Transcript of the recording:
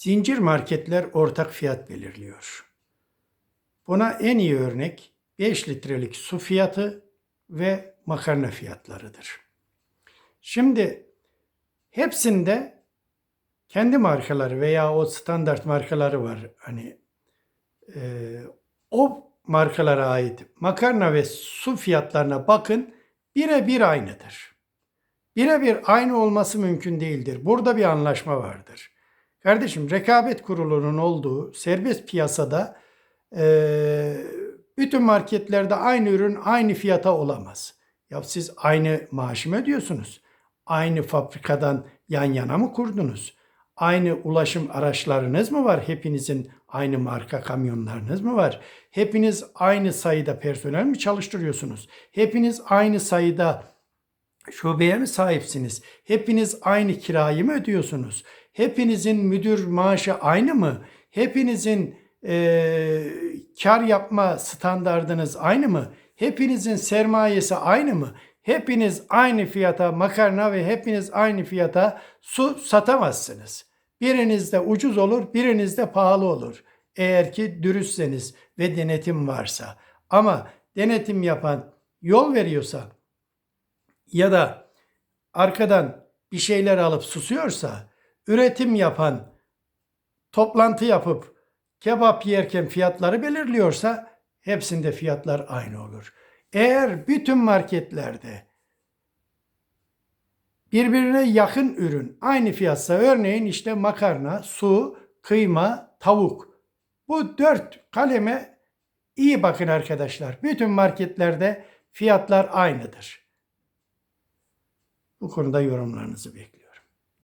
Zincir marketler ortak fiyat belirliyor. Buna en iyi örnek 5 litrelik su fiyatı ve makarna fiyatlarıdır. Şimdi hepsinde kendi markaları veya o standart markaları var. Hani e, o markalara ait makarna ve su fiyatlarına bakın birebir aynıdır. Birebir aynı olması mümkün değildir. Burada bir anlaşma vardır. Kardeşim rekabet kurulunun olduğu serbest piyasada e, bütün marketlerde aynı ürün aynı fiyata olamaz. Ya siz aynı maaşı mı ödüyorsunuz? Aynı fabrikadan yan yana mı kurdunuz? Aynı ulaşım araçlarınız mı var? Hepinizin aynı marka kamyonlarınız mı var? Hepiniz aynı sayıda personel mi çalıştırıyorsunuz? Hepiniz aynı sayıda şubeye mi sahipsiniz? Hepiniz aynı kirayı mı ödüyorsunuz? Hepinizin müdür maaşı aynı mı? Hepinizin eee kar yapma standardınız aynı mı? Hepinizin sermayesi aynı mı? Hepiniz aynı fiyata makarna ve hepiniz aynı fiyata su satamazsınız. Birinizde ucuz olur, birinizde pahalı olur. Eğer ki dürüstseniz ve denetim varsa. Ama denetim yapan yol veriyorsa ya da arkadan bir şeyler alıp susuyorsa, üretim yapan toplantı yapıp kebap yerken fiyatları belirliyorsa hepsinde fiyatlar aynı olur. Eğer bütün marketlerde birbirine yakın ürün aynı fiyatsa örneğin işte makarna, su, kıyma, tavuk. Bu dört kaleme iyi bakın arkadaşlar. Bütün marketlerde fiyatlar aynıdır. Bu konuda yorumlarınızı bekliyorum.